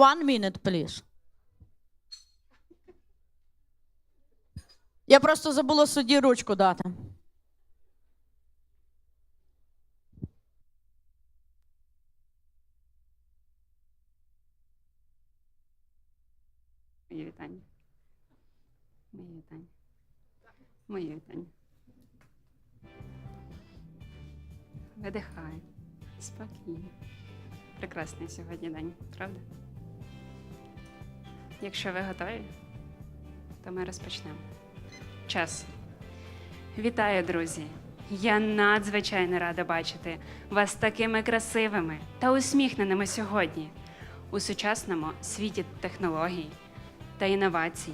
One minute, please. Я просто забула судді ручку дати. Мої вітання. Мої вітання. Мої вітання. Видихай. Спокійно. Прекрасний сьогодні день, правда? Якщо ви готові, то ми розпочнемо. Час. Вітаю, друзі! Я надзвичайно рада бачити вас такими красивими та усміхненими сьогодні у сучасному світі технологій та інновацій,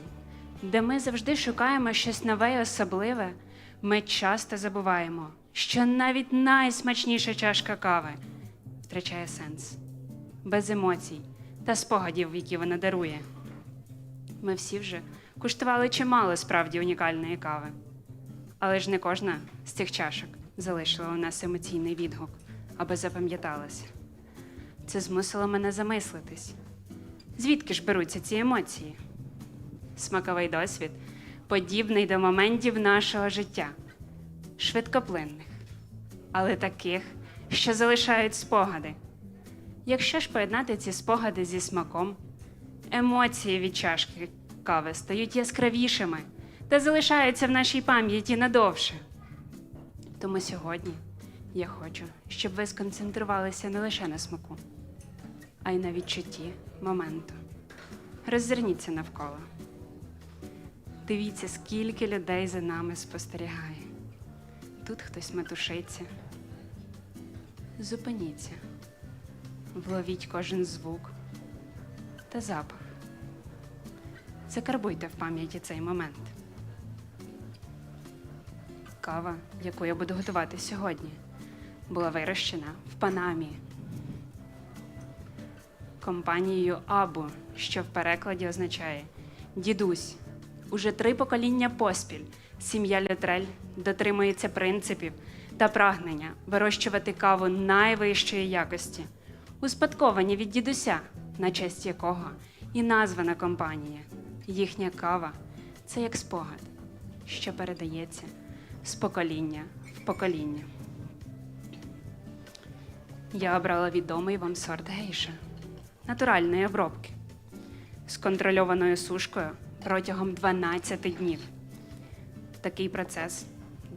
де ми завжди шукаємо щось нове і особливе, ми часто забуваємо, що навіть найсмачніша чашка кави втрачає сенс без емоцій та спогадів, які вона дарує. Ми всі вже куштували чимало справді унікальної кави. Але ж не кожна з цих чашок залишила у нас емоційний відгук, аби запам'яталася. Це змусило мене замислитись. Звідки ж беруться ці емоції? Смаковий досвід подібний до моментів нашого життя, швидкоплинних, але таких, що залишають спогади. Якщо ж поєднати ці спогади зі смаком, емоції від чашки кави стають яскравішими та залишаються в нашій пам'яті надовше. Тому сьогодні я хочу, щоб ви сконцентрувалися не лише на смаку, а й на відчутті моменту. Роззирніться навколо. Дивіться, скільки людей за нами спостерігає. Тут хтось метушиться. Зупиніться, вловіть кожен звук та запах. Закарбуйте в пам'яті цей момент. Кава, яку я буду готувати сьогодні, була вирощена в Панамі компанією Абу, що в перекладі означає дідусь. Уже три покоління поспіль сім'я Літрель дотримується принципів та прагнення вирощувати каву найвищої якості, успадковані від дідуся, на честь якого і названа компанія. Їхня кава це як спогад, що передається з покоління в покоління. Я обрала відомий вам сорт гейша натуральної обробки з контрольованою сушкою протягом 12 днів. Такий процес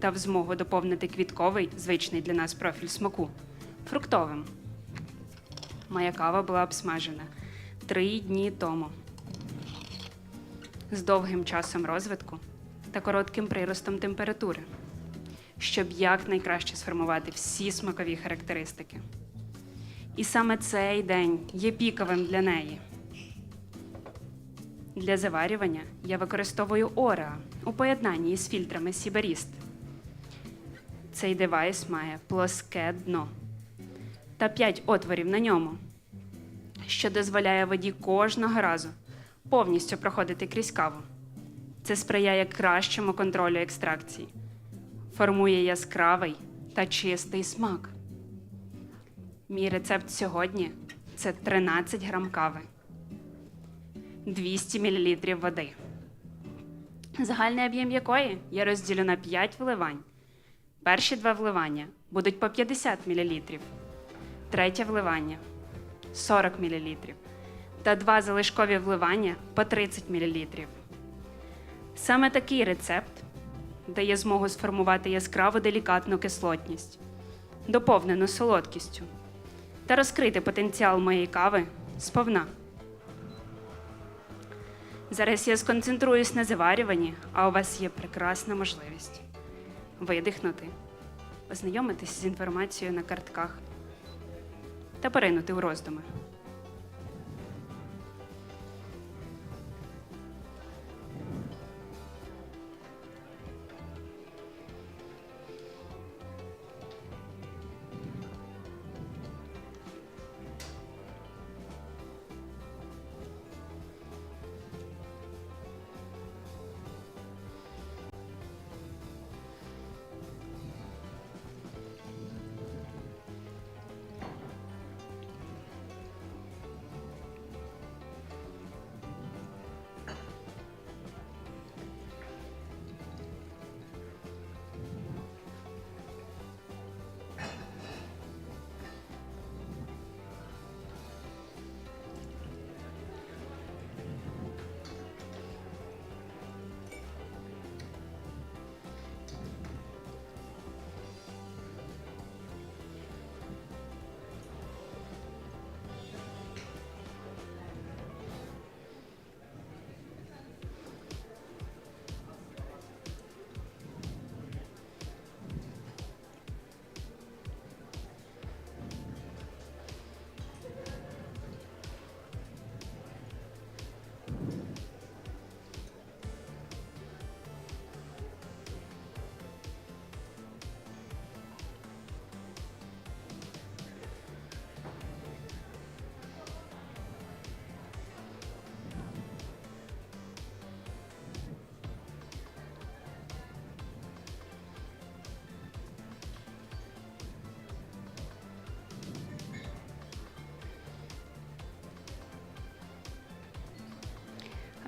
дав змогу доповнити квітковий, звичний для нас профіль смаку, фруктовим. Моя кава була обсмажена три дні тому з довгим часом розвитку та коротким приростом температури, щоб якнайкраще сформувати всі смакові характеристики. І саме цей день є піковим для неї. Для заварювання я використовую Ореа у поєднанні із фільтрами Сіберіст. Цей девайс має плоске дно та 5 отворів на ньому, що дозволяє воді кожного разу повністю проходити крізь каву. Це сприяє кращому контролю екстракції, формує яскравий та чистий смак. Мій рецепт сьогодні це 13 грам кави, 200 мл води, загальний об'єм якої я розділю на 5 вливань. Перші два вливання будуть по 50 мл, третє вливання 40 мл та два залишкові вливання по 30 мл. Саме такий рецепт дає змогу сформувати яскраву делікатну кислотність, доповнену солодкістю та розкрити потенціал моєї кави сповна. Зараз я сконцентруюсь на заварюванні, а у вас є прекрасна можливість видихнути, ознайомитись з інформацією на картках та поринути у роздуми.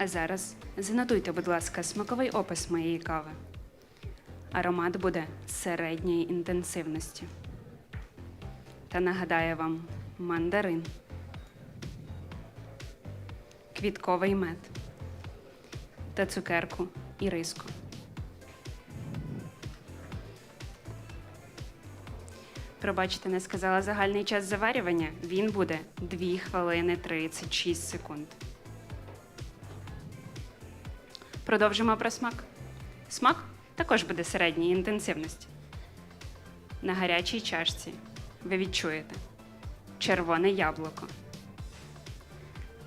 А зараз занотуйте, будь ласка, смаковий опис моєї кави. Аромат буде середньої інтенсивності. Та нагадаю вам мандарин, квітковий мед та цукерку і риску. Пробачте, не сказала загальний час заварювання. Він буде 2 хвилини 36 секунд. Продовжимо про смак. Смак також буде середньої інтенсивності. На гарячій чашці ви відчуєте червоне яблуко,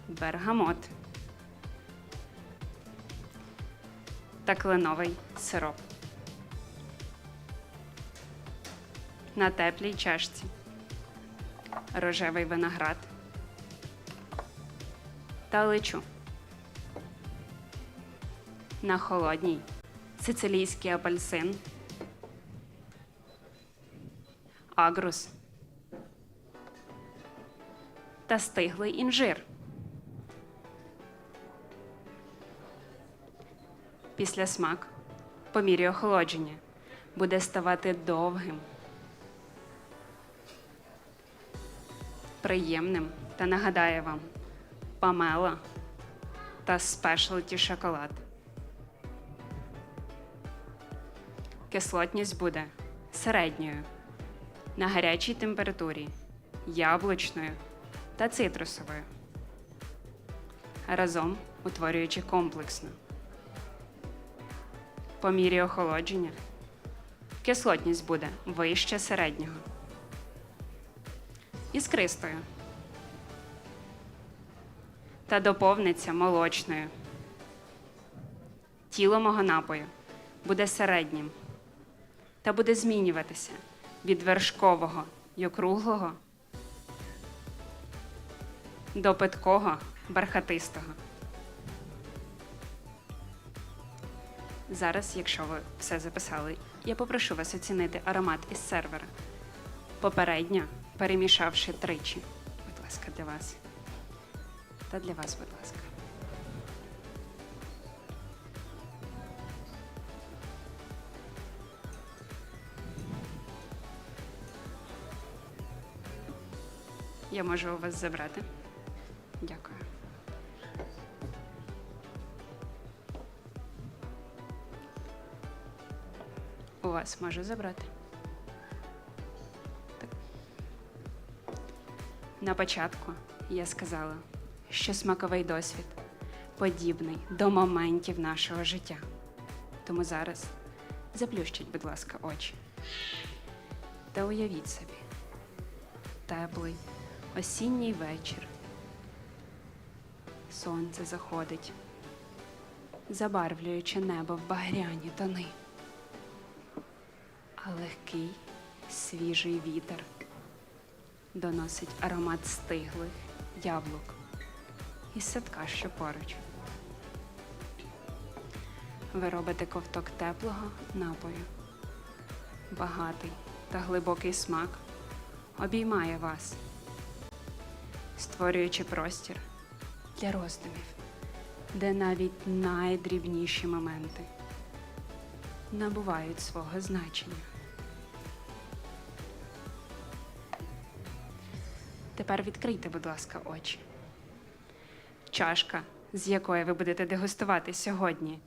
бергамот та кленовий сироп. На теплій чашці рожевий виноград та личу. На холодній. Сицилійський апельсин, агрус. Та стиглий інжир. Після смак, по мірі охолодження, буде ставати довгим, приємним. Та нагадає вам. Памела та спешлті шоколад. Кислотність буде середньою на гарячій температурі, яблучною та цитрусовою, разом утворюючи комплексно. По мірі охолодження кислотність буде вище середнього. Іскристою та доповниться молочною. Тіло мого напою буде середнім та буде змінюватися від вершкового й округлого до питкого бархатистого. Зараз, якщо ви все записали, я попрошу вас оцінити аромат із сервера, попередньо перемішавши тричі. Будь ласка, для вас. Та для вас, будь ласка. Я можу у вас забрати. Дякую. У вас можу забрати. Так. На початку я сказала, що смаковий досвід подібний до моментів нашого життя. Тому зараз заплющіть, будь ласка, очі. Та уявіть собі, теплий осінній вечір. Сонце заходить, забарвлюючи небо в багряні тони. А легкий свіжий вітер доносить аромат стиглих яблук із садка, що поруч. Ви робите ковток теплого напою. Багатий та глибокий смак обіймає вас, створюючи простір для роздумів, де навіть найдрібніші моменти набувають свого значення. Тепер відкрийте, будь ласка, очі. Чашка, з якої ви будете дегустувати сьогодні,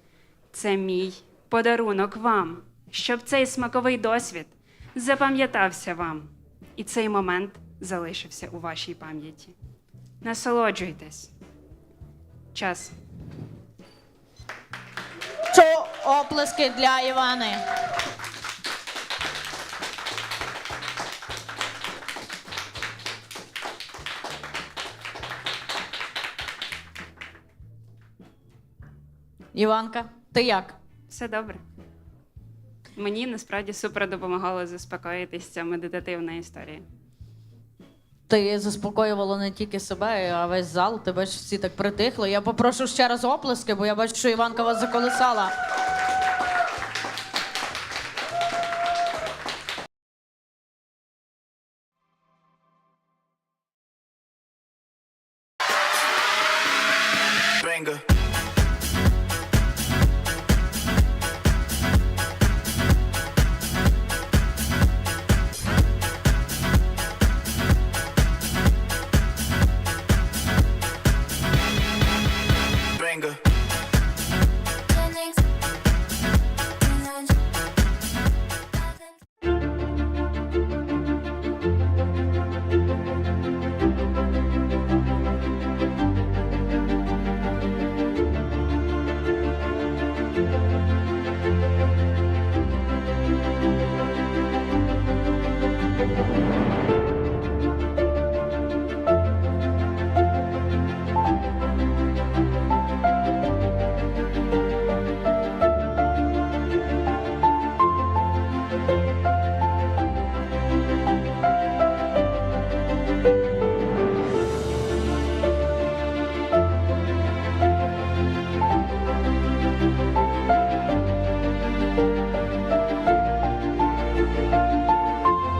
це мій подарунок вам, щоб цей смаковий досвід запам'ятався вам, і цей момент залишився у вашій пам'яті. Насолоджуйтесь. Час. Що оплески для Івани. Іванка, ти як? Все добре. Мені насправді супер допомагало заспокоїтись ця медитативна історія. Ти заспокоювала не тільки себе, а весь зал. Тебе ж всі так притихли. Я попрошу ще раз оплески, бо я бачу, що Іванка вас заколисала. banger.